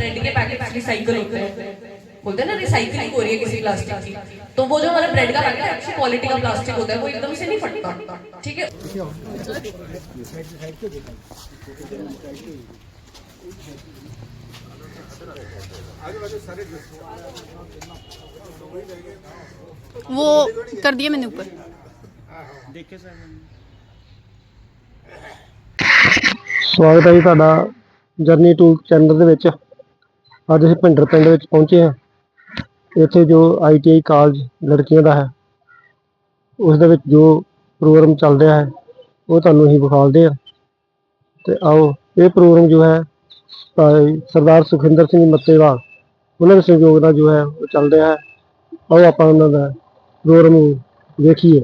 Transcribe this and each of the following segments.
Bread के packet recycle होते हैं बोलते हैं ना रिसाइकलिंग हो रही है किसी प्लास्टिक की तो वो जो हमारा ब्रेड का पैकेट है अच्छी क्वालिटी का प्लास्टिक होता है वो एकदम से नहीं फटता ठीक है वो कर दिया मैंने ऊपर ਸਵਾਗਤ ਹੈ ਜੀ ਤੁਹਾਡਾ ਜਰਨੀ ਟੂ ਚੈਨਲ ਦੇ ਵਿੱਚ ਅੱਜ ਅਸੀਂ ਭਿੰਡਰ ਪਿੰਡ ਵਿੱਚ ਪਹੁੰਚੇ ਹਾਂ। ਇੱਥੇ ਜੋ ਆਈਟੀਆਈ ਕਾਲਜ ਲੜਕੀਆਂ ਦਾ ਹੈ, ਉਸ ਦੇ ਵਿੱਚ ਜੋ ਪ੍ਰੋਗਰਾਮ ਚੱਲ ਰਿਹਾ ਹੈ, ਉਹ ਤੁਹਾਨੂੰ ਅਸੀਂ ਵਿਖਾਲਦੇ ਹਾਂ। ਤੇ ਆਓ, ਇਹ ਪ੍ਰੋਗਰਾਮ ਜੋ ਹੈ, ਭਾਈ ਸਰਦਾਰ ਸੁਖਿੰਦਰ ਸਿੰਘ ਮੱਤੇਵਾਲ, ਉਹਨਾਂ ਦੇ ਸਹਿਯੋਗ ਨਾਲ ਜੋ ਹੈ, ਉਹ ਚੱਲ ਰਿਹਾ ਹੈ। ਆਓ ਆਪਾਂ ਉਹਨਾਂ ਦਾ ਪ੍ਰੋਗਰਾਮ ਵੇਖੀਏ।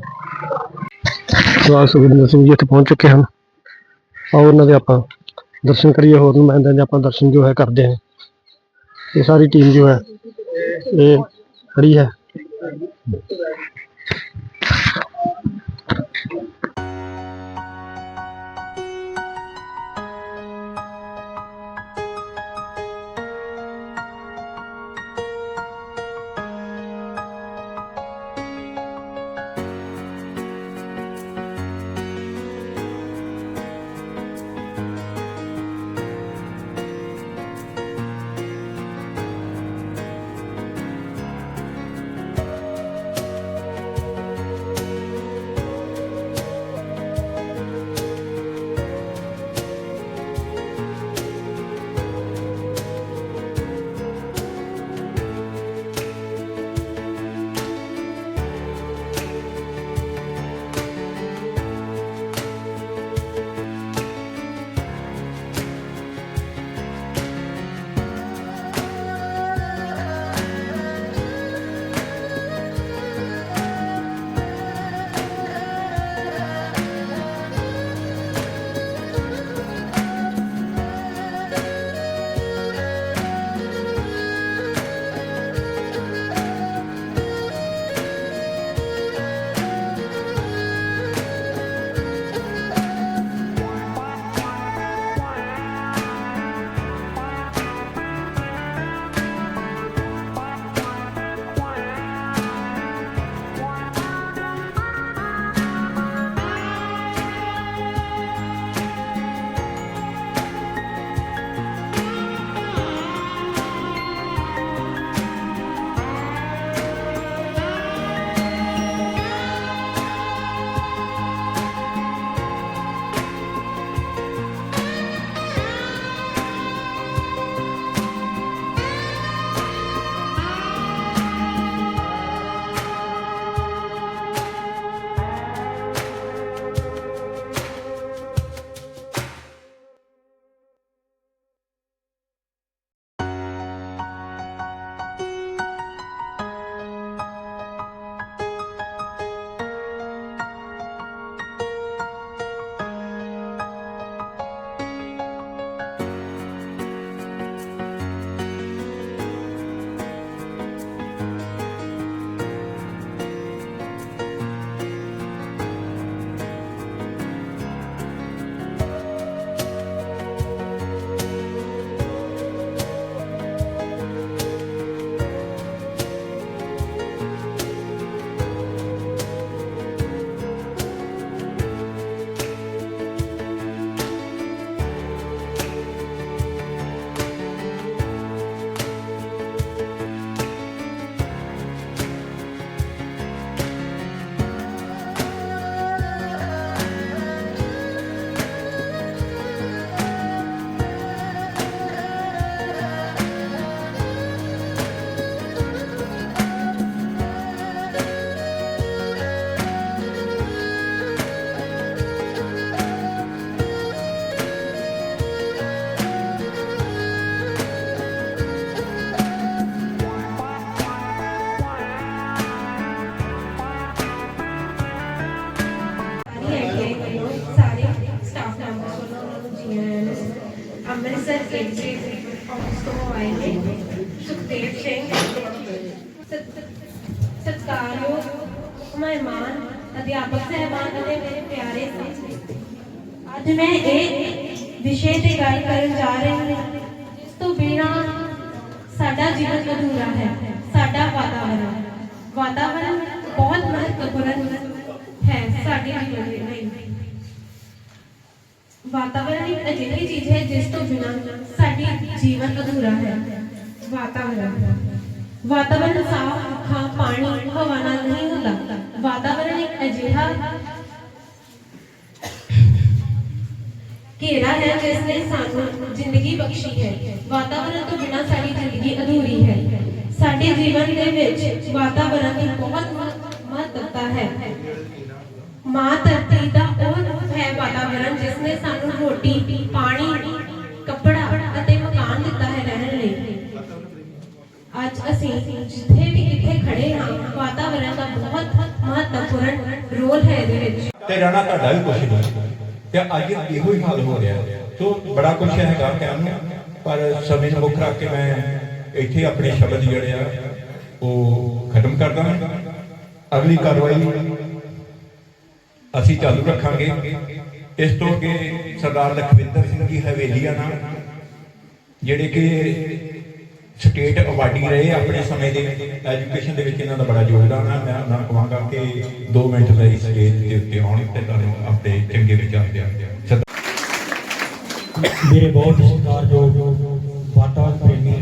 ਸਰਦਾਰ ਸੁਖਿੰਦਰ ਸਿੰਘ ਜੀ ਇੱਥੇ ਪਹੁੰਚ ਚੁੱਕੇ ਹਨ। ਆਓ ਉਹਨਾਂ ਦੇ ਆਪਾਂ ਦਰਸ਼ਨ ਕਰੀਏ, ਹੋਰ ਨੁਮਾਇੰਦਿਆਂ ਦੇ ਆਪਾਂ ਦਰਸ਼ਨ ਜੋ ਹੈ, ਕਰਦੇ ਹਾਂ। ਇਹ ਸਾਰੀ ਟੀਮ ਜੋ ਹੈ ਇਹ ਖੜੀ ਹੈ। ਹਵਾ ਨਹੀਂ ਹੁੰਦਾ। ਵਾਤਾਵਰਣ ਇੱਕ ਅਜਿਹਾ ਘੇਰਾ ਹੈ ਜਿਸ ਨੇ ਸਾਨੂੰ ਜ਼ਿੰਦਗੀ ਬਖਸ਼ੀ ਹੈ। ਵਾਤਾਵਰਣ ਤੋਂ ਬਿਨਾਂ ਸਾਡੀ ਜ਼ਿੰਦਗੀ ਅਧੂਰੀ ਹੈ। ਸਾਡੇ ਜੀਵਨ ਦੇ ਵਿੱਚ ਵਾਤਾਵਰਣ ਦੀ ਬਹੁਤ ਮਹੱਤਤਾ ਹੈ। ਮਾਂ ਧਰਤੀ ਦਾ ਉਹ ਹੈ ਵਾਤਾਵਰਣ ਜਿਸ ਨੇ ਸਾਨੂੰ ਰੋਟੀ, ਪਾਣੀ, ਕੱਪੜਾ ਅਤੇ ਮਕਾਨ ਦਿੱਤਾ ਹੈ ਰਹਿਣ ਲਈ। ਅੱਜ ਅਸੀਂ ਜਿੱਥੇ ਖੜੇ ਹਾਂ। ਵਾਤਾਵਰਣ ਦਾ ਬਹੁਤ ਮਹੱਤਵਪੂਰਨ ਰੋਲ ਹੈ ਇਹਦੇ ਵਿੱਚ। ਤੇ ਰਹਿਣਾ ਤੁਹਾਡਾ ਵੀ ਕੁਛ ਨਹੀਂ। ਤੇ ਅੱਜ ਇਹੋ ਹੀ ਹਾਲ ਹੋ ਰਿਹਾ ਸੋ ਬੜਾ ਕੁਛ ਹੈਗਾ ਕਹਿਣ ਨੂੰ, ਪਰ ਸਮੇਂ ਨੂੰ ਮੁੱਖ ਰੱਖ ਕੇ ਮੈਂ ਇੱਥੇ ਆਪਣੇ ਸ਼ਬਦ ਜਿਹੜੇ ਆ, ਉਹ ਖਤਮ ਕਰਦਾ ਹਾਂ। ਅਗਲੀ ਕਾਰਵਾਈ ਅਸੀਂ ਚਾਲੂ ਰੱਖਾਂਗੇ। ਇਸ ਤੋਂ ਅੱਗੇ ਸਰਦਾਰ ਲਖਵਿੰਦਰ ਸਿੰਘ ਜੀ ਹਵੇਲੀਆ ਨਾਲ, ਜਿਹੜੇ ਕਿ ਸਟੇਟ ਅਵਾਰਡੀ ਰਹੇ ਆਪਣੇ ਸਮੇਂ ਦੇ ਐਜੂਕੇਸ਼ਨ ਦੇ ਵਿੱਚ ਇਹਨਾਂ ਦਾ ਬੜਾ ਯੋਗਦਾਨ ਹੈ ਮੈਂ ਉਹਨਾਂ ਕਹਾਂਗਾ ਕਿ 2 ਮਿੰਟ ਲਈ ਸਟੇਜ ਦੇ ਉੱਤੇ ਆਉਣ ਤੇ ਤੁਹਾਨੂੰ ਆਪਣੇ ਚੰਗੇ ਵਿਚਾਰ ਦਿਆਂ ਮੇਰੇ ਬਹੁਤ ਸਤਿਕਾਰਯੋਗ ਵਾਤਾਵਰਣ ਪ੍ਰੇਮੀ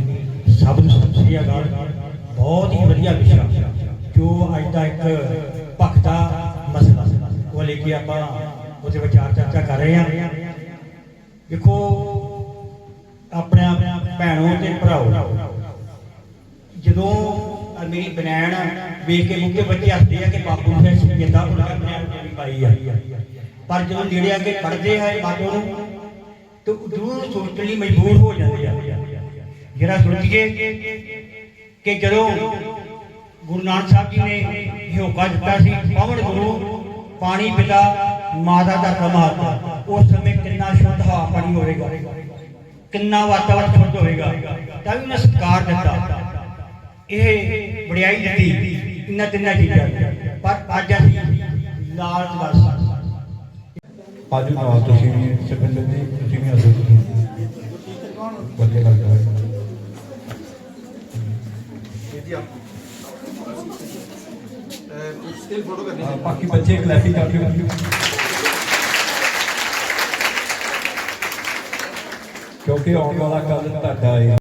ਸਭ ਨੂੰ ਸਤਿ ਸ੍ਰੀ ਅਕਾਲ। ਬਹੁਤ ਹੀ ਵਧੀਆ ਵਿਸ਼ਾ। ਜੋ ਅੱਜ ਦਾ ਇੱਕ ਭਗਤਾ ਮਸਲਾ ਉਹ ਲੈ ਕੇ ਆਪਾਂ ਉਹਦੇ ਵਿਚਾਰ ਚਰਚਾ ਕਰ ਰਹੇ ਹਾਂ। ਦੇਖੋ, ਆਪਣੇ ਆਪ ਭੈਣੋ ਤੇ ਭਰਾਓ, ਜਦੋਂ ਮੇਰੀ ਬਨੈਣ ਵੇਖ ਕੇ ਮੁੱਕੇ ਬੱਚੇ ਹੱਸਦੇ ਆ ਕਿ ਬਾਪੂ ਨੇ ਜਿੰਦਾ ਭੁੱਲ ਬਨੈਣ ਮੇਰੀ ਪਾਈ ਆ। ਪਰ ਜਦੋਂ ਨੇੜੇ ਆ ਕੇ ਪੜਦੇ ਆ ਬਾਪੂ ਨੂੰ, ਤੇ ਜ਼ਰੂਰ ਸੋਚਣ ਲਈ ਮਜਬੂਰ ਹੋ ਜਾਂਦੇ ਆ। ਜਿਹੜਾ ਸੋਚੀਏ ਕਿ ਜਦੋਂ ਗੁਰੂ ਨਾਨਕ ਸਾਹਿਬ ਜੀ ਨੇ ਇਹ ਦਿੱਤਾ ਸੀ, ਪਵਨ ਗੁਰੂ, ਪਾਣੀ ਪਿਤਾ, ਮਾਤਾ ਦਾ ਕਮਾਤਾ ਉਸ ਸਮੇਂ ਕਿੰਨਾ ਸ਼ੁੱਧ ਹਵਾ ਪਾਣੀ ਹੋਵੇਗਾ। ਕਿੰਨਾ ਵਾਤਾਵਰਣ ਸ਼ੁੱਧ ਹੋਵੇਗਾ ਤਾਂ ਵੀ ਉਹਨੇ ਸਤਿਕਾਰ ਦਿੱਤਾ ਇਹ ਵਡਿਆਈ ਦਿੱਤੀ ਇਹਨਾਂ ਤਿੰਨਾਂ ਚੀਜ਼ਾਂ। ਪਰ ਅੱਜ ਅਸੀਂ ਲਾਲਚ ਬਸ ਅੱਜ ਨਾਲ ਤੁਸੀਂ ਵੀ ਸਿਕੰਦਰ ਜੀ ਤੁਸੀਂ ਵੀ ਆਦੋ ਵਧੀਆ ਲੱਗਦਾ। ਹੈ ਹਾਂ, ਬਾਕੀ ਬੱਚੇ ਕਲੈਪੀ ਕਰ ਦਿਓ ਕਿਉਂਕਿ ਆਉਣ ਵਾਲਾ ਕੱਲ ਤੁਹਾਡਾ ਹੈ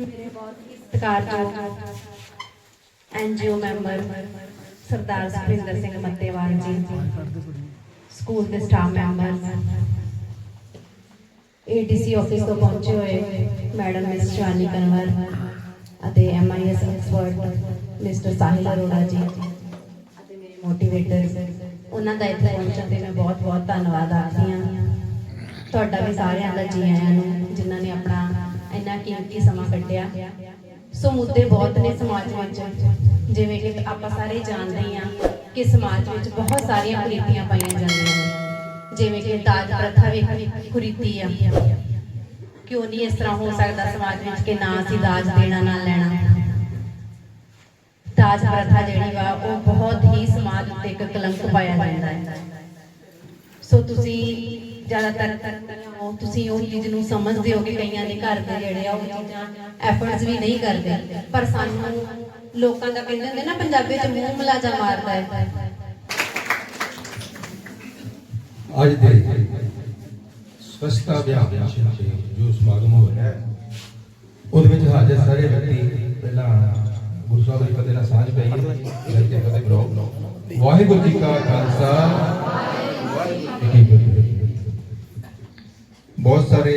ਮੇਰੇ ਬਹੁਤ ਹੀ ਸਤਿਕਾਰਯੋਗ NGO member Sardar Sukhinder Singh Mattewal ji school ਦੇ ਸਟਾਫ ਮੈਂਬਰ ਏਡੀਸੀ ਆਫਿਸ ਤੋਂ ਪਹੁੰਚੇ ਹੋਏ ਮੈਡਮ ਮਿਸ ਸ਼ਾਨੀ ਕਨਵਰ ਅਤੇ MIS expert mister Sahil Arora ji ਅਤੇ ਮੇਰੇ ਮੋਟੀਵੇਟਰ ਉਹਨਾਂ ਦਾ ਇੱਥੇ ਪਹੁੰਚਣ ਤੇ ਮੈਂ ਬਹੁਤ ਬਹੁਤ ਧੰਨਵਾਦ ਆਖਦੀ ਹਾਂ। ਤੁਹਾਡਾ ਵੀ ਸਾਰਿਆਂ ਦਾ ਜੀ ਆਇਆਂ ਨੂੰ, ਜਿਨ੍ਹਾਂ ਨੇ ਆਪਣਾ ਇੰਨਾ ਕੀਮਤੀ ਸਮਾਂ ਕੱਢਿਆ। ਸੋ ਮੁੱਦੇ ਬਹੁਤ ਨੇ ਸਮਾਜ ਵਿੱਚ। ਜਿਵੇਂ ਕਿ ਆਪਾਂ ਸਾਰੇ ਜਾਣਦੇ ਹਾਂ ਕਿ ਸਮਾਜ ਵਿੱਚ ਬਹੁਤ ਸਾਰੀਆਂ ਕੁਰੀਤੀਆਂ ਪਾਈਆਂ ਜਾਂਦੀਆਂ ਨੇ। ਜਿਵੇਂ ਕਿ ਦਾਜ ਪ੍ਰਥਾ ਵੀ ਕੁਰੀਤੀ ਆ। ਕਿਉਂ ਨਹੀਂ ਇਸ ਤਰ੍ਹਾਂ ਹੋ ਸਕਦਾ ਸਮਾਜ ਵਿੱਚ ਕਿ ਨਾ ਅਸੀਂ ਦਾਜ ਦੇਣਾ, ਨਾ ਲੈਣਾ। ਦਾਜ ਪ੍ਰਥਾ ਜਿਹੜੀ ਵਾ, ਉਹ ਬਹੁਤ ਹੀ ਸਮਾਜ ਉੱਤੇ ਇੱਕ ਕਲੰਕ ਪਾਇਆ ਜਾਂਦਾ ਹੈ। ਸੋ ਤੁਸੀਂ ਜ਼ਿਆਦਾਤਰ ਉਹ ਤੁਸੀਂ ਉਹ ਚੀਜ਼ ਨੂੰ ਸਮਝਦੇ ਹੋ ਕਿ ਕਈਆਂ ਦੇ ਘਰ ਦੇ ਜਿਹੜੇ ਆ, ਉਹ ਚੀਜ਼ਾਂ ਐਫਰਟਸ ਵੀ ਨਹੀਂ ਕਰਦੇ। ਪਰ ਸਾਨੂੰ ਲੋਕਾਂ ਦਾ ਕਹਿੰਦੇ ਹੁੰਦੇ ਨਾ, ਪੰਜਾਬੀ ਚ ਮੂੰਹ ਮਲਾਜਾ ਮਾਰਦਾ ਹੈ। ਅੱਜ ਦੇ ਸਵਸਥਤਾ ਅਭਿਆਨ ਜੋ ਸਮਾਗਮ ਹੋ ਰਿਹਾ ਹੈ ਉਹਦੇ ਵਿੱਚ ਹਾਜ਼ਰ ਸਾਰੇ ਵਿਅਕਤੀ ਪਹਿਲਾਂ ਗੁਰੂ ਸਾਹਿਬ ਦੀ ਫਤਿਹ ਨਾਲ ਸਾਂਝ ਪਾਈਏ ਫਿਰ ਤੇ ਫਤਿਹ ਬੁਲਾਓ ਵਾਹਿਗੁਰੂ ਜੀ ਕਾ ਖਾਲਸਾ। ਬਹੁਤ ਸਾਰੇ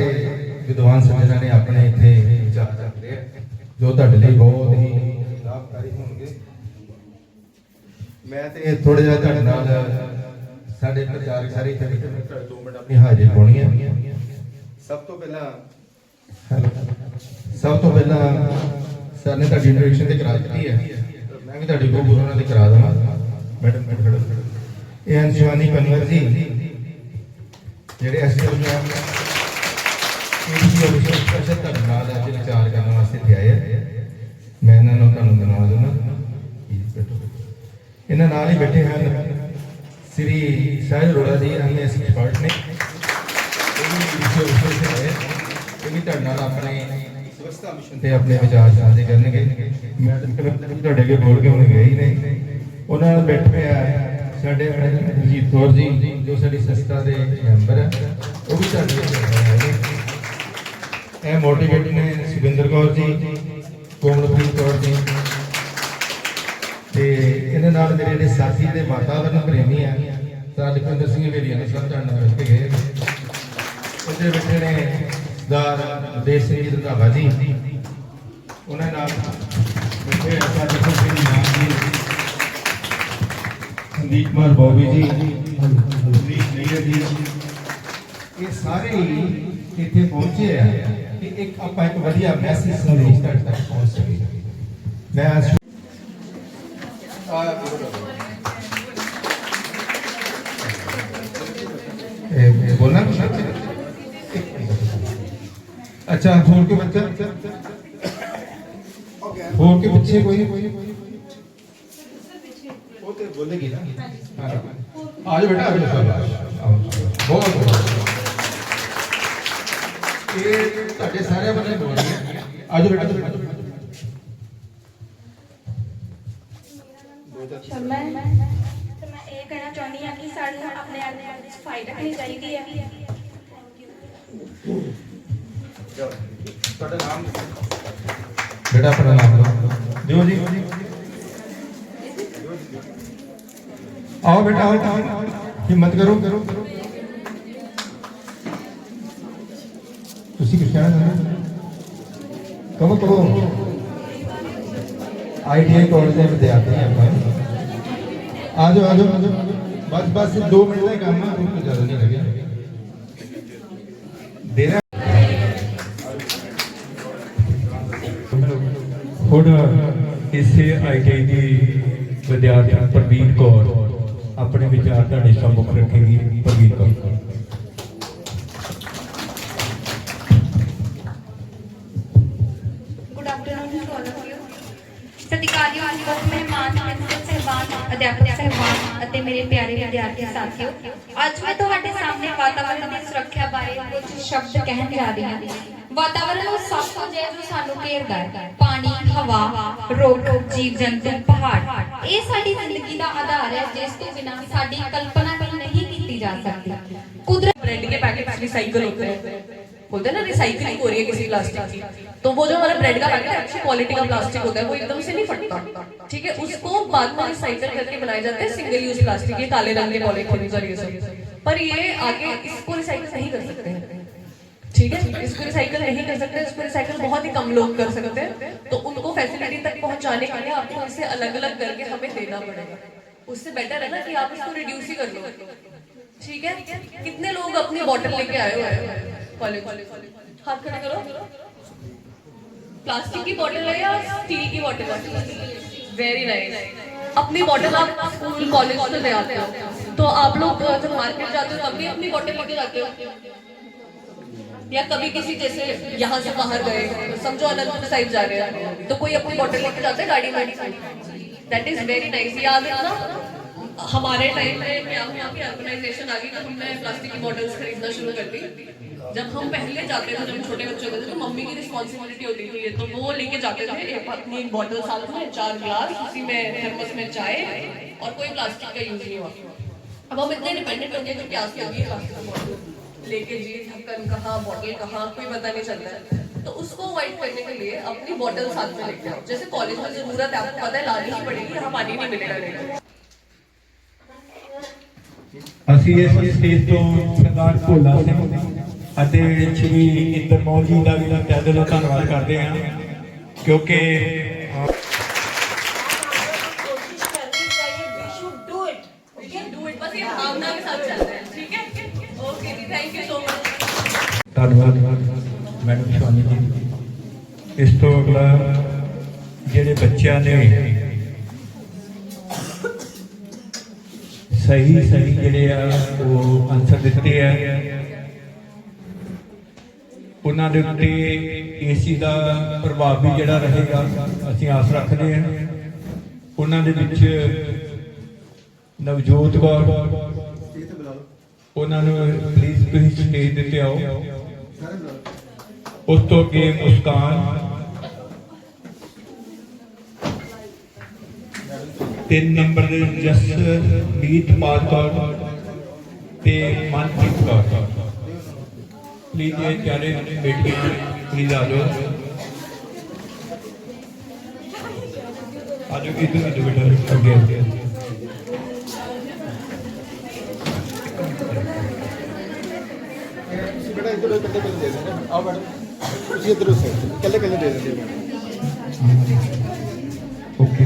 ਵਿਦਵਾਨ ਸੱਜਣਾਂ ਨੇ ਆਪਣੇ ਇੱਥੇ ਵਿਚਾਰ ਰੱਖਦੇ ਜੋ ਤੁਹਾਡੇ ਲਈ ਬਹੁਤ ਹੀ ਲਾਭਕਾਰੀ ਹੋਣਗੇ। ਮੈਂ ਤੇ ਥੋੜਾ ਜਿਹਾ ਤੁਹਾਡੇ ਨਾਲ ਸਾਡੇ ਪ੍ਰਚਾਰਕ ਸਾਰੇ ਇੱਥੇ ਬੈਠੇ ਨੇ ਮਿੰਟ ਆਪਣੀ ਹਾਜ਼ਰੀ ਪਾਉਣੀ ਹੈ ਸਭ ਤੋਂ ਪਹਿਲਾਂ ਸਭ ਤੋਂ ਪਹਿਲਾਂ ਸਰ ਨੇ ਤੁਹਾਡੀ ਇੰਟਰੋਡਕਸ਼ਨ ਤੇ ਕਰਾ ਦਿੱਤੀ ਹੈ। ਮੈਂ ਵੀ ਤੁਹਾਡੀ ਬਹੁਤ ਉਹਨਾਂ ਦੀ ਕਰਾ ਦਵਾਂ। ਮੈਡਮ ਮੈਡਮ ਇਹ ਹਨ ਸ਼ਿਵਾਨੀ ਕਨਵਰ ਜੀ, ਜਿਹੜੇ ਐਸਟੀਐਮ ਇਹ ਵੀ ਸਪੈਸ਼ਲ ਧੰਨਵਾਦ ਅੱਜ ਵਿਚਾਰ ਕਰਨ ਵਾਸਤੇ ਇੱਥੇ ਆਏ ਆ। ਮੈਂ ਇਹਨਾਂ ਨੂੰ ਤੁਹਾਨੂੰ ਧੰਨਵਾਦ ਦਿੰਦਾ ਇਹਨਾਂ ਨਾਲ ਹੀ ਬੈਠੇ ਹਨ ਸ੍ਰੀ ਸਾਹਿਲ ਰੋੜਾ ਜੀ ਐਮਐਸ ਐਕਸਪਰਟ ਇਹ ਵੀ ਵਿਸ਼ੇ ਵਿਸ਼ੇ ਤੁਹਾਡੇ ਨਾਲ ਆਪਣੇ ਸਵੱਛਤਾ ਮਿਸ਼ਨ ਤੇ ਆਪਣੇ ਵਿਚਾਰ ਸਾਂਝੇ ਕਰਨਗੇ। ਮੈਡਮ ਕਲਰ ਤੁਹਾਡੇ ਅੱਗੇ ਬੋਲ ਕੇ ਉਹਨੇ ਗਏ ਹੀ ਨੇ ਉਹਨਾਂ ਨਾਲ ਬੈਠੇ ਆ ਸਾਡੇ ਰਣਜੀਤ ਕੌਰ ਜੀ, ਜੋ ਸਾਡੀ ਸੰਸਥਾ ਦੇ ਮੈਂਬਰ ਹੈ ਉਹ ਵੀ ਤੁਹਾਡੇ ਨਾਲ ਇਹ ਮੋਟੀਵੇਟ ਨੇ ਸੁਖਿੰਦਰ ਕੌਰ ਜੀ, ਕੋਮਲਪ੍ਰੀਤ ਕੌਰ ਜੀ। ਤੇ ਇਹਦੇ ਨਾਲ ਮੇਰੇ ਜਿਹੜੇ ਸਾਥੀ ਤੇ ਵਾਤਾਵਰਨ ਪ੍ਰੇਮੀ ਆ ਸਰ ਲਖਵਿੰਦਰ ਸਿੰਘ ਵੇਲੀਆ ਨੇ ਸਭ ਤੁਹਾਡੇ ਨਾਲ ਮਿਲ ਕੇ ਗਏ ਉਹਦੇ ਬੈਠੇ ਨੇ ਸਰਦਾਰ ਦੇਸ਼ ਸਿੰਘ ਜੀ ਰੰਧਾਵਾ ਜੀ ਉਹਨਾਂ ਨਾਲ ਬੈਠੇ ਆ ਸਾਡੇ ਸਿੰਘ ਨਾਮ ਜੀ ਸੰਦੀਪ ਕੁਮਾਰ ਬੋਬੀ ਜੀ ਸੰਦੀਪ ਨਈਰ ਜੀ ਇਹ ਸਾਰੇ ਹੀ ਇੱਥੇ ਪਹੁੰਚੇ ਆ ਕਿ ਇੱਕ ਆਪਾਂ ਇੱਕ ਵਧੀਆ ਮੈਸੇਜ ਸੰਦੇਸ਼ ਤੁਹਾਡੇ ਤੱਕ ਪਹੁੰਚ ਸਕੇ ਮੈਂ ਅੱਛਾ ਹੋਰ ਕੇ ਬੱਚਾ। ਹੋਰ ਕੇ ਪਿੱਛੇ ਕੋਈ। ਉਹ ਤੇ ਬੋਲੇਗੀ ਨਾ। ਆ ਜਾਓ ਬੇਟਾ ਬਹੁਤ ਬਹੁਤ ਇਹ ਤੁਹਾਡੇ ਸਾਰਿਆਂ ਬੰਦੇ ਬੋਲ ਰਹੀ ਹੈ ਆ ਜਾਓ ਬੇਟਾ ਆ ਜਾਓ ਸ਼ਰਮਾ ਹੈ ਤੇ ਮੈਂ ਇਹ ਕਹਿਣਾ ਚਾਹੁੰਦੀ ਹਾਂ ਕਿ ਸਾਨੂੰ ਆਪਣੇ ਆਲੇ ਦੀ ਸਫ਼ਾਈ ਰੱਖਣੀ ਚਾਹੀਦੀ ਹੈ ਤੁਹਾਡਾ ਨਾਮ ਬੇਟਾ ਆਪਣਾ ਨਾਮ ਲਓ ਦਿਓ ਜੀ ਆਓ ਬੇਟਾ ਆਓ ਆਓ, ਹਿੰਮਤ ਕਰੋ ਕਰੋ ਕਰੋ ਤੁਸੀਂ ਕੁਝ ਕਹਿਣਾ ਚਾਹੁੰਦੇ ਹੋ? ਕਹੋ ਕਹੋ ਆਈਟੀਆਈ ਕਾਲਜ ਦੇ ਵਿਦਿਆਰਥੀ ਹਾਂ ਆਪਾਂ ਆ ਜਾਓ ਆ ਜਾਓ ਆ ਜਾਓ ਬਸ ਬਸ 2 ਮਿੰਟ ਦਾ ਹੀ ਕੰਮ ਹੈ ਕੋਈ ਜ਼ਿਆਦਾ ਨਹੀਂ ਲੱਗਿਆ ਦੇਣਾ ਹੁਣ ਇਸੇ ਆਈਟੀ ਦੀ ਵਿਦਿਆਰਥੀ ਪ੍ਰਵੀਨ ਕੌਰ ਆਪਣੇ ਵਿਚਾਰ ਤੁਹਾਡੇ ਸਾਹਮਣੇ ਰੱਖੇਗੀ ਪ੍ਰਵੀਨ ਕੌਰ। ਯੂ ਸਤਿਕਾਰਯੋਗ ਬਹੁਤ ਮਹਿਮਾਨ ਪ੍ਰਿੰਸੀਪਲ ਸਹਿਬਾਨ, ਅਧਿਆਪਕ ਸਹਿਬਾਨ ਅਤੇ ਮੇਰੇ ਪਿਆਰੇ ਵਿਦਿਆਰਥੀ ਸਾਥੀਓ। ਅੱਜ ਮੈਂ ਤੁਹਾਡੇ ਸਾਹਮਣੇ ਵਾਤਾਵਰਣ ਦੀ ਸੁਰੱਖਿਆ ਬਾਰੇ ਕੁਝ ਸ਼ਬਦ ਕਹਿਣ ਜਾ ਰਹੀ ਹਾਂ। ਵਾਤਾਵਰਣ ਉਹ ਸਭ ਕੁਝ ਹੈ ਜੋ ਸਾਨੂੰ ਘੇਰਦਾ ਹੈ ਪਾਣੀ ਹਵਾ ਰੁੱਖ ਜੀਵ ਜੰਤੂ ਪਹਾੜ ਇਹ ਸਾਡੀ ਜ਼ਿੰਦਗੀ ਦਾ ਆਧਾਰ ਹੈ ਜਿਸ ਤੋਂ ਬਿਨਾਂ ਸਾਡੀ ਕਲਪਨਾ ਵੀ ਨਹੀਂ ਕੀਤੀ ਜਾ ਸਕਦੀ ਕੁਦਰਤ ब्रेड के पैकेट्स रिसाइकल होते हैं बोलते हैं ना रिसाइकलिंग हो रही है किसी प्लास्टिक की तो वो जो हमारा ब्रेड का पैकेट है अच्छी क्वालिटी का प्लास्टिक होता है वो एकदम से नहीं फटता ठीक है उसको बाद में रिसाइकल करके बनाए जाते हैं सिंगल यूज प्लास्टिक ये काले रंग के पॉलीथीन और ये सब पर ये आगे इसको रिसाइकल नहीं कर सकते हैं ठीक है? इसको रिसाइकल नहीं कर सकते इसको रिसाइकल बहुत ही कम लोग कर सकते हैं। तो उनको फैसिलिटी तक पहुँचाने के लिए आपको इसे अलग अलग करके हमें देना पड़ेगा। उससे बेटर है ना कि आप इसको रिड्यूस ही कर लो। ठीक है? कितने लोग अपनी बॉटल लेके आए हुए कॉलेज हाथ खड़े करो। प्लास्टिक की बॉटल है या स्टील की बॉटल वेरी नाइस अपनी बॉटल आप स्कूल कॉलेज से ले आते हो। तो आप लोग जब मार्केट जाते हो, तब भी अपनी बॉटल लेके जाते हो? या कभी किसी जैसे यहाँ से बाहर गए, समझो अनंतपुर साइड जा रहे हैं तो कोई अपनी बॉटल लेके जाता है गाड़ी में? दैट इज़ वेरी नाइस याद है ना हमारे टाइम में क्या हुआ कि अर्बनाइजेशन आ गई तो हमने प्लास्टिक की बॉटल्स खरीदना शुरू कर दी। जब हम पहले जाते थे, जब छोटे बच्चे होते थे तो मम्मी की रिस्पॉन्सिबिलिटी होती थी तो वो लेके जाते थे एक अपनी बॉटल साथ में, चार गिलास उसी में थर्मस में चाय, और कोई प्लास्टिक का यूज़ नहीं हुआ। अब हम इतने डिपेंडेंट हो गए कि प्यास लगी प्लास्टिक की बॉटल लेके जी ढक्कन कहाँ बॉटल कहाँ कोई पता नहीं चलता है तो उसको अवॉइड करने के लिए अपनी बॉटल साथ में लेके आओ जैसे कॉलेज में जरूरत है आपको पता है लानी ही पड़ेगी यहाँ पानी नहीं मिलेगा लेके ਅਸੀਂ ਇਸ ਸਟੇਜ ਤੋਂ ਸਰਦਾਰ ਭੋਲਾ ਸਿੰਘ ਅਤੇ ਸ਼੍ਰੀ ਇੰਦਰਮੋਲ ਜੀ ਦਾ ਵੀ ਤਹਿ ਦਿਲੋਂ ਧੰਨਵਾਦ ਕਰਦੇ ਹਾਂ ਕਿਉਂਕਿ ਧੰਨਵਾਦ ਮੈਡਮ ਸ਼ਾਨੀ ਜੀ। ਇਸ ਤੋਂ ਅਗਲਾ ਜਿਹੜੇ ਬੱਚਿਆਂ ਨੇ ਸਹੀ ਸਹੀ ਜਿਹੜੇ ਆ ਉਹ ਆਨਸਰ ਦਿੱਤੇ ਆ, ਉਹਨਾਂ ਦੇ ਉੱਤੇ ਏਸੀ ਦਾ ਪ੍ਰਭਾਵ ਵੀ ਜਿਹੜਾ ਰਹੇਗਾ, ਅਸੀਂ ਆਸ ਰੱਖਦੇ ਹਾਂ। ਉਹਨਾਂ ਦੇ ਵਿੱਚ ਨਵਜੋਤ ਕੌਰ ਉਹਨਾਂ ਨੂੰ ਪਲੀਜ਼ ਤੁਸੀਂ ਸਟੇਜ ਦੇ ਤੇ ਆਓ। ਉਸ ਤੋਂ ਅੱਗੇ ਮੁਸਕਾਨ। ਤਿੰਨ ਨੰਬਰ ਦੇ ਜਸਮੀਤ ਪਾਲ ਕੌਰ ਤੇ ਮਨਪ੍ਰੀਤ ਕੌਰ। ਪਲੀਜ਼ ਇਹ ਚਾਰੇ ਬੇਟੀਆਂ ਪਲੀਜ਼ ਆ ਜਾਓ। ਆ ਜਾਓ, ਇਧਰ ਇਧਰ ਬੇਟਾ ਅੱਗੇ ਅੱਗੇ। ਬੇਟਾ ਇੱਧਰ ਕੱਲੇ ਕੱਲੇ ਦੇ ਦਿੰਦੇ ਆਓ ਮੈਡਮ ਤੁਸੀਂ ਇੱਧਰ ਉਸੇ ਕੱਲੇ ਕੱਲੇ ਦੇ ਦਿੰਦੇ ਓਕੇ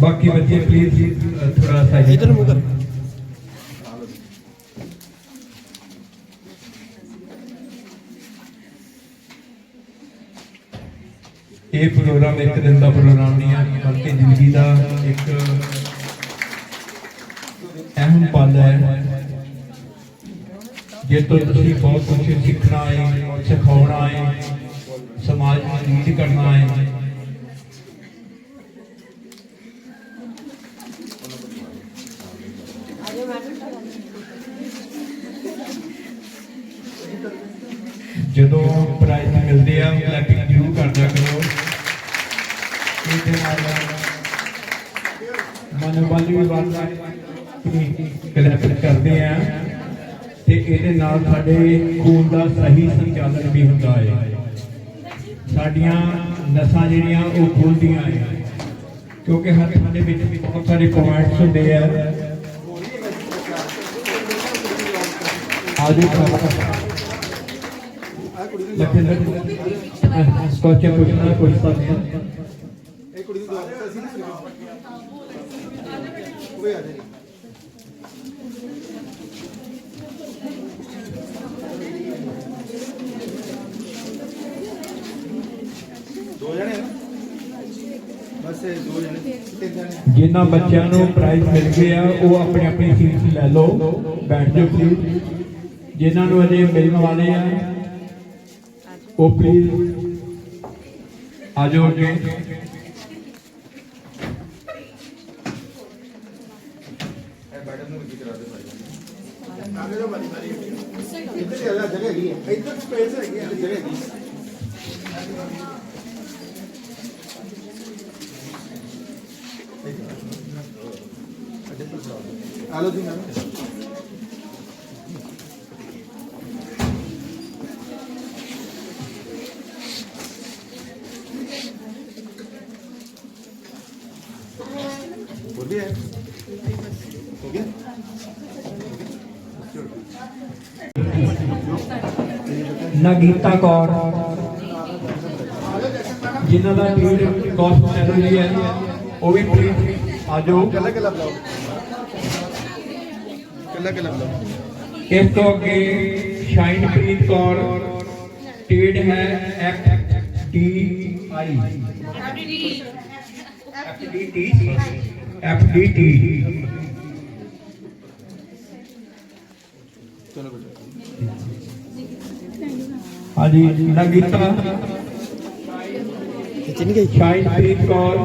ਬਾਕੀ ਬੱਚੇ ਪਲੀਜ਼ ਥੋੜਾ ਸਾਈਡ ਇੱਧਰ ਮੂੰਹ ਕਰ ਇਹ ਪ੍ਰੋਗਰਾਮ ਇੱਕ ਦਿਨ ਦਾ ਪ੍ਰੋਗਰਾਮ ਨਹੀਂ ਹੈ ਬਲਕਿ ਜ਼ਿੰਦਗੀ ਦਾ ਇੱਕ ਅਹਿਮ ਪਲ ਹੈ। ਜੇ ਤੋਂ ਤੁਸੀਂ ਬਹੁਤ ਕੁਝ ਸਿੱਖਣਾ ਹੈ ਸਿਖਾਉਣਾ ਹੈ, ਸਮਾਜ ਨੂੰ ਲੀਡ ਕਰਨਾ ਹੈ ਇਹਦੇ ਨਾਲ ਸਾਡੇ ਖੂਨ ਦਾ ਸਹੀ ਸੰਚਾਲਨ ਵੀ ਹੁੰਦਾ ਹੈ। ਸਾਡੀਆਂ ਨਸਾਂ ਜਿਹੜੀਆਂ ਉਹ ਖੁੱਲਦੀਆਂ ਹੈ। ਕਿਉਂਕਿ ਹੱਥਾਂ ਦੇ ਵਿੱਚ ਵੀ ਬਹੁਤ ਸਾਰੇ ਪੁਆਇੰਟਸ ਹੁੰਦੇ ਆ। ਆਜੋ ਲਖਨ ਸਕਾਚ ਪੁੱਛਣਾ ਕੁਝ ਸਕਦਾ ਇਹ ਕੁੜੀ ਨੂੰ ਦਵਾ ਦਿੱਤਾ ਸੀ ਨਾ ਕੋਈ ਆ ਜਾਏ ਦੋ ਜਣੇ ਨਾ ਬਸ ਇਹ ਦੋ ਜਣੇ ਤਿੰਨ ਜਣੇ ਜਿਨ੍ਹਾਂ ਬੱਚਿਆਂ ਨੂੰ ਪ੍ਰਾਈਜ਼ ਮਿਲ ਗਏ ਆ ਉਹ ਆਪਣੀ ਆਪਣੀ ਸੀਟ ਲੈ ਲਓ ਬੈਠ ਜਾਓ ਪਲੀਜ਼ ਜਿਨ੍ਹਾਂ ਨੂੰ ਅਜੇ ਮਿਲਣ ਵਾਲੇ ਆ ਉਹ ਪਲੀਜ਼ ਆ ਜਾਓ ਅੱਗੇ। ਇੱਧਰ ਜਗ੍ਹਾ ਹੈਗੀ ਹੈ ਇੱਧਰ ਸਪੇਸ ਹੈਗੀ ਹੈ ਜਗ੍ਹਾ ਹੈਗੀ ਹੈ। ਆ ਲਓ ਜੀ ਮੈਮ हो गया हो गया ਨਗੀਤਾ ਕੌਰ ਜਿਨ੍ਹਾਂ ਦਾ ਟੀਮ ਕਾਸਮੋਲੋਜੀ ਹੈ ਉਹ ਵੀ ਪਲੀਜ਼ ਆ ਜਾਓ कल्ला कल्ला बुलाओ कल्ला कल्ला बुलाओ ਇਸ ਤੋਂ ਅੱਗੇ ਸ਼ਾਇਨਪ੍ਰੀਤ ਕੌਰ ਟੀਡ ਹੈ F D I F D T F D T FDT हाँ जी नगीता शाहिद कौर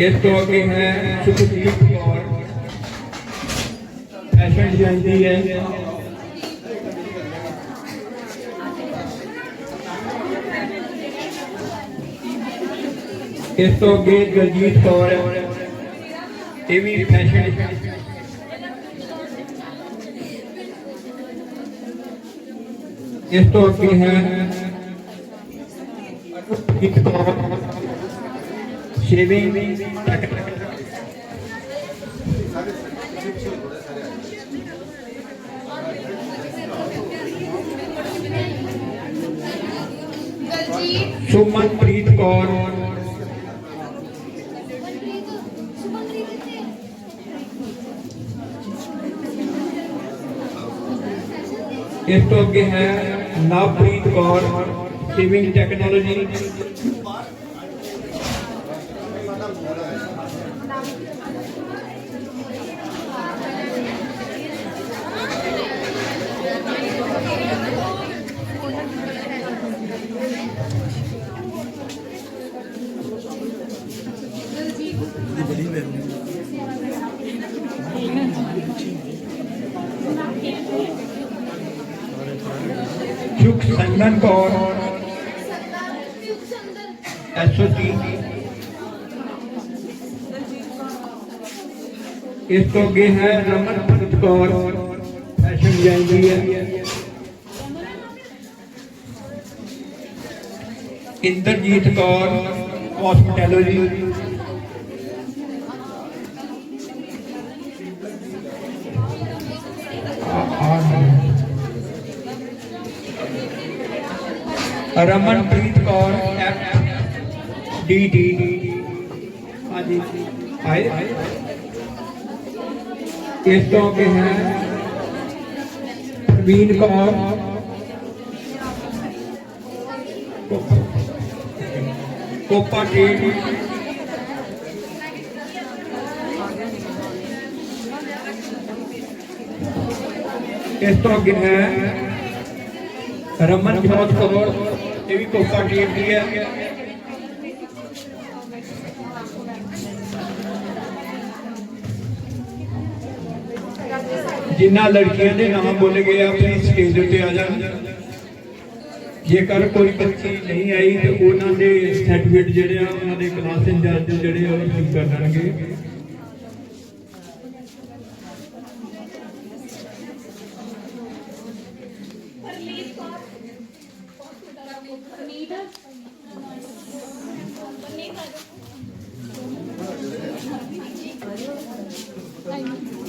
इस तो आगे है सुखजीत कौर फ़ैशन डिज़ाइन है ਇਸ ਤੋਂ ਅੱਗੇ ਦਲਜੀਤ ਕੌਰ? ਇਹ ਵੀ ਫੈਸ਼ਨ ਇਸ ਤੋਂ ਅੱਗੇ ਹੈ ਇੱਕ ਕੌਰ ਸ਼ੇਵਿੰਗ ਸੁਮਨਪ੍ਰੀਤ ਕੌਰ ਇਸ ਤੋਂ ਅੱਗੇ ਹੈ ਨਵਪ੍ਰੀਤ ਕੌਰ ਸਿਵਿੰਗ ਟੈਕਨੋਲੋਜੀ ਸੁਖ ਕੌਰ ਐਸਓਟੀ ਇਸ ਤੋਂ ਅੱਗੇ ਹੈ ਰਮਨਪ੍ਰੀਤ ਕੌਰ। ਫੈਸ਼ਨ ਡਿਜ਼ਾਈਨਰੀ ਹੈ। Inderjeet Kaur hospitality Ramanpreet Kaur F D D ਹਾਂਜੀ ਆਏ ਇਸ ਤੋਂ ਅੱਗੇ ਹੈ ਪ੍ਰਵੀਨ ਕੌਰ ਕੋਪਾ ਟੇਡ ਇਸ ਤੋਂ ਅੱਗੇ ਹੈ ਰਮਨ ਜੋਤ ਕੌਰ ਇਹ ਵੀ ਕੋਪਾ ਟੇਡ ਦੀ ਹੈ। ਜਿਨ੍ਹਾਂ ਲੜਕੀਆਂ ਦੇ ਨਾਮ ਬੋਲੇ ਗਏ ਆ ਪਲੀਜ਼ ਸਟੇਜ ਉੱਤੇ ਆ ਜਾਣ। ਜੇਕਰ ਕੋਈ ਬੱਚੀ ਨਹੀਂ ਆਈ ਤੇ ਉਹਨਾਂ ਦੇ ਸਰਟੀਫਿਕੇਟ ਜਿਹੜੇ ਆ, ਉਹਨਾਂ ਦੇ ਕਲਾਸ ਇੰਚਾਰਜ ਜਿਹੜੇ ਆ, ਉਹ ਰਿਸੀਵ ਕਰ ਲੈਣਗੇ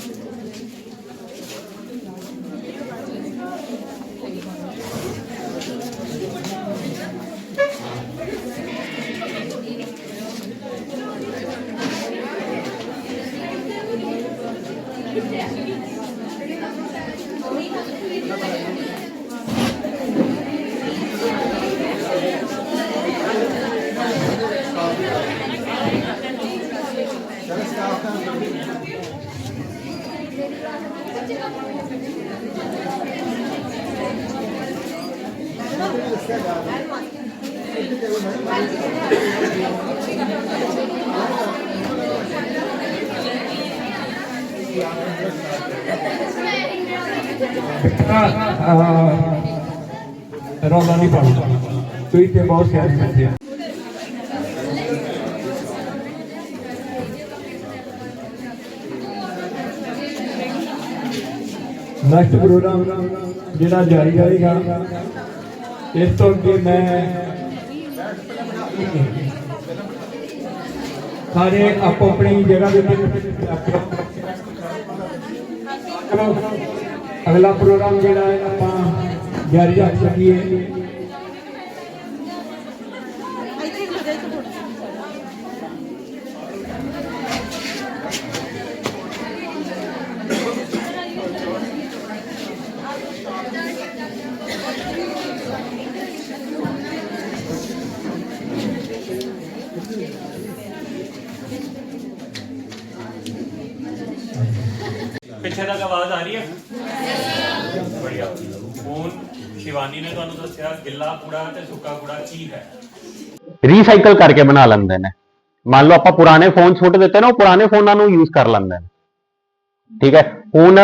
ਰੌਲਾ ਨਹੀਂ ਪਾਉਂਦਾ ਤੁਸੀਂ ਤੇ ਬਹੁਤ ਸਿਆਣੇ ਬੰਦੇ ਆ। ਨੈਕਸਟ ਪ੍ਰੋਗਰਾਮ ਜਿਹੜਾ ਜਾਰੀ ਰਹੇਗਾ ਇਸ ਤੋਂ ਅੱਗੇ ਮੈਂ ਸਾਰੇ ਆਪੋ ਆਪਣੀ ਜਗ੍ਹਾ ਦੇ ਉੱਤੇ ਅਗਲਾ ਪ੍ਰੋਗਰਾਮ ਜਿਹੜਾ ਹੈ ਆਪਾਂ ਜਾਰੀ ਰੱਖ ਸਕੀਏ। ਪਿੱਛੇ ਤੱਕ ਆਵਾਜ਼ ਆ ਰਹੀ ਹੈ? ਬੜੀਆ। ਹੁਣ ਸ਼ਿਵਾਨੀ ਨੇ ਤੁਹਾਨੂੰ ਦੱਸਿਆ, ਗਿੱਲਾ ਕੂੜਾ ਤੇ ਸੁੱਕਾ ਕੂੜਾ ਕੀ ਹੈ? ਰੀਸਾਈਕਲ ਕਰਕੇ ਬਣਾ ਲੈਂਦੇ ਨੇ। ਮੰਨ ਲਓ ਆਪਾਂ ਪੁਰਾਣੇ ਫੋਨ ਸੁੱਟ ਦਿੱਤੇ ਨਾ, ਉਹ ਪੁਰਾਣੇ ਫੋਨਾਂ ਨੂੰ ਯੂਜ਼ ਕਰ ਲੈਂਦੇ ਨੇ। ਠੀਕ ਹੈ? ਹੁਣ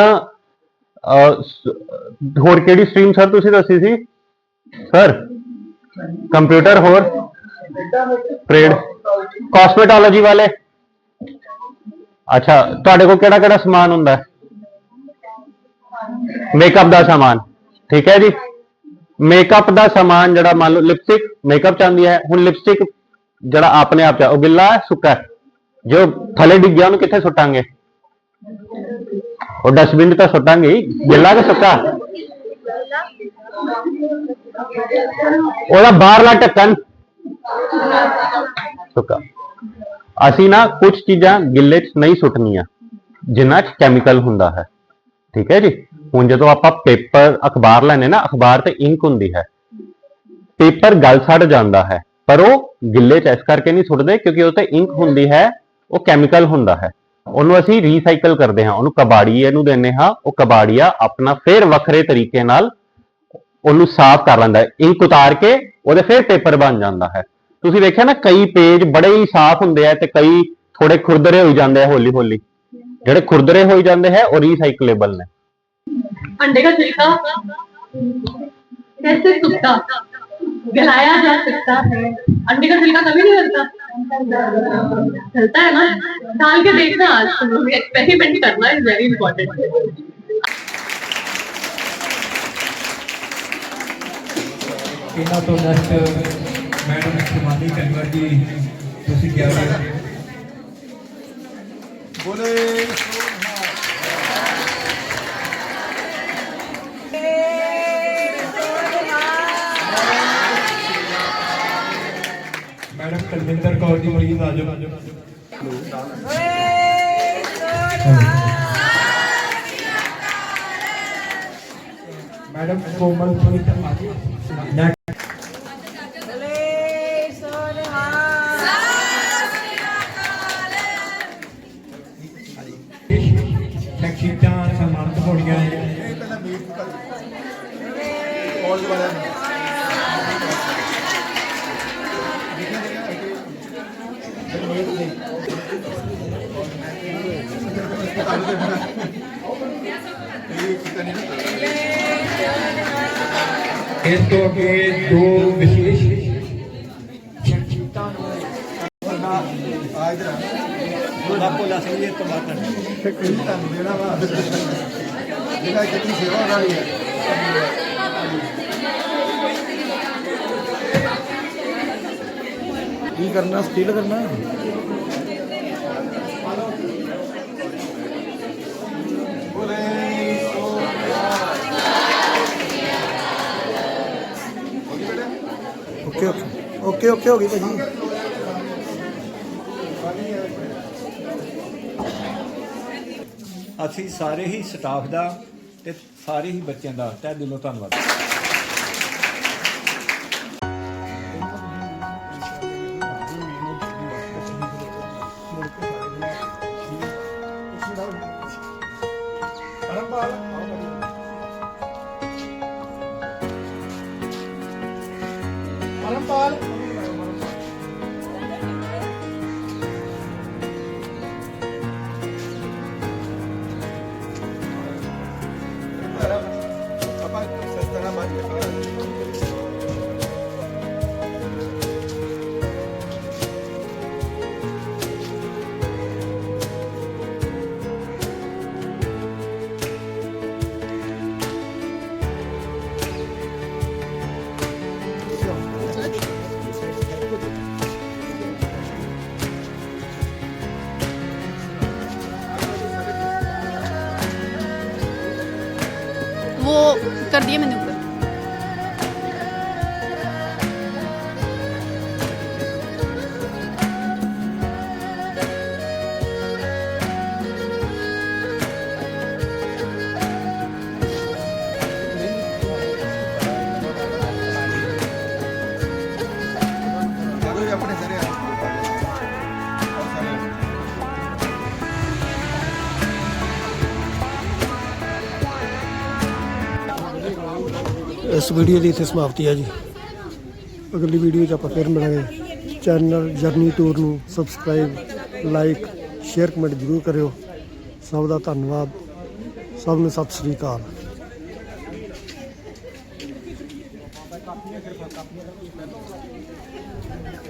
ਹੋਰ ਕਿਹੜੀ ਸਟ੍ਰੀਮ ਸਰ ਤੁਸੀਂ ਦੱਸੀ ਸੀ? ਸਰ ਕੰਪਿਊਟਰ ਹੋਰ? ਟ੍ਰੇਡ ਕਾਸਮੈਟੋਲੋਜੀ ਵਾਲੇ? ਅੱਛਾ, ਤੁਹਾਡੇ ਕੋਲ ਕਿਹੜਾ ਕਿਹੜਾ ਸਮਾਨ ਹੁੰਦਾ? ਹੈ ਮੇਕਅਪ ਦਾ ਸਮਾਨ, ਠੀਕ ਹੈ ਜੀ? ਮੇਕਅਪ ਦਾ ਸਮਾਨ ਜਿਹੜਾ ਮੰਨ ਲਓ ਲਿਪਸਟਿਕ ਮੇਕਅਪ ਚਾਹੁੰਦੀ ਹੈ, ਹੁਣ ਲਿਪਸਟਿਕ ਜਿਹੜਾ ਆਪਣੇ ਆਪ ਚ ਉਹ ਗਿੱਲਾ ਸੁੱਕਾ ਜੋ ਥੱਲੇ ਡਿੱਗ ਗਿਆ, ਉਹਨੂੰ ਕਿੱਥੇ ਸੁੱਟਾਂਗੇ? ਉਹ ਡਸਟਬਿਨ ਤਾਂ ਸੁੱਟਾਂਗੇ ਗਿੱਲਾ ਕਿ ਸੁੱਕਾ? ਉਹਦਾ ਬਾਹਰਲਾ ਢੱਕਣ। ਸੁੱਕਾ। ਅਸੀਂ ਨਾ ਕੁਝ ਚੀਜ਼ਾਂ ਗਿੱਲੇ 'ਚ ਨਹੀਂ ਸੁੱਟਣੀਆਂ ਜਿਨ੍ਹਾਂ 'ਚ ਕੈਮੀਕਲ ਹੁੰਦਾ ਹੈ, ਠੀਕ ਹੈ ਜੀ? ਹੁਣ ਜਦੋਂ ਆਪਾਂ ਪੇਪਰ ਅਖਬਾਰ ਲੈਣੇ ਨਾ, ਅਖਬਾਰ ਤੇ ਇੰਕ ਹੁੰਦੀ ਹੈ। ਪੇਪਰ ਗਲ ਸੜ ਜਾਂਦਾ ਹੈ, ਪਰ ਉਹ ਗਿੱਲੇ 'ਚ ਇਸ ਕਰਕੇ ਨਹੀਂ ਸੁੱਟਦੇ ਕਿਉਂਕਿ ਉਹ ਤੇ ਇੰਕ ਹੁੰਦੀ ਹੈ, ਉਹ ਕੈਮੀਕਲ ਹੁੰਦਾ ਹੈ। ਉਹਨੂੰ ਅਸੀਂ ਰੀਸਾਈਕਲ ਕਰਦੇ ਹਾਂ, ਉਹਨੂੰ ਕਬਾੜੀਏ ਨੂੰ ਦਿੰਦੇ ਹਾਂ, ਉਹ ਕਬਾੜੀਆ ਆਪਣਾ ਫਿਰ ਵੱਖਰੇ ਤਰੀਕੇ ਨਾਲ ਉਹਨੂੰ ਸਾਫ਼ ਕਰ ਲੈਂਦਾ ਹੈ। ਇੰਕ ਉਤਾਰ ਕੇ ਉਹਦੇ ਫਿਰ ਪੇਪਰ ਬਣ ਜਾਂਦਾ ਹੈ। ਤੁਸੀਂ ਵੇਖਿਆ ਨਾ, ਕਈ ਪੇਜ ਬੜੇ ਹੀ ਸਾਫ਼ ਹੁੰਦੇ ਆ ਤੇ ਕਈ ਥੋੜੇ ਖੁਰਦਰੇ ਹੋਈ ਜਾਂਦੇ ਆ ਹੌਲੀ ਹੌਲੀ ਜਿਹੜੇ ਖੁਰਦਰੇ ਹੋਈ ਜਾਂਦੇ ਹੈ, ਉਹ ਰੀਸਾਈਕਲੇਬਲ ਨੇ। अंडे का छिलका कैसे सुखता गलाया जा सकता है अंडे का छिलका कभी नहीं बनता चलता है ना डाल के देखना आज तुम लोग एक्सपेरिमेंट करना इज वेरी इंपॉर्टेंट ਇਹਨਾਂ ਤੋਂ ਨੈਕਸਟ ਮੈਡਮ ਸ਼ਿਵਾਨੀ ਕਨਵਰ ਜੀ ਤੁਸੀਂ ਕੀ ਆਖਦੇ ਬੋਲੇ ਮੈਡਮ ਕੁਲਵਿੰਦਰ ਕੌਰ ਜੀ ਪਲੀਜ਼ ਆ ਜਾਓ। ਮੈਡਮ ਕੋਮਲ ਸੁਨੀਤਾ ਮਾਜੀ ਨੈਕਸਟ ਬੋਲਾ ਸਮਝੇ ਤੋਂ ਬਾਤ ਕਰ ਕੋਈ ਤੁਹਾਨੂੰ ਦੇਣਾ ਵਾ ਜਿਹੜਾ ਕਿੰਨੀ ਸੇਵਾ ਵਾਲੀ ਹੈ ਕੀ ਕਰਨਾ ਸਟੀਲ ਕਰਨਾ? ਓਕੇ ਓਕੇ ਓਕੇ ਓਕੇ ਹੋ ਗਈ ਭਾਜੀ। ਅਸੀਂ ਸਾਰੇ ਹੀ ਸਟਾਫ ਦਾ ਤੇ ਸਾਰੇ ਹੀ ਬੱਚਿਆਂ ਦਾ ਤਹਿ ਦਿਲੋਂ ਧੰਨਵਾਦ। ਉਹ ਕਰਦੀ ਹੈ ਮੈਨੂੰ। ਵੀਡੀਓ ਦੀ ਇੱਥੇ ਸਮਾਪਤੀ ਹੈ ਜੀ। ਅਗਲੀ ਵੀਡੀਓ 'ਚ ਆਪਾਂ ਫਿਰ ਮਿਲਾਂਗੇ। ਚੈਨਲ ਜਰਨੀ ਟੂਰ ਨੂੰ ਸਬਸਕ੍ਰਾਈਬ ਲਾਈਕ ਸ਼ੇਅਰ ਕਮੈਂਟ ਜ਼ਰੂਰ ਕਰਿਓ। ਸਭ ਦਾ ਧੰਨਵਾਦ। ਸਭ ਨੂੰ ਸਤਿ ਸ੍ਰੀ ਅਕਾਲ।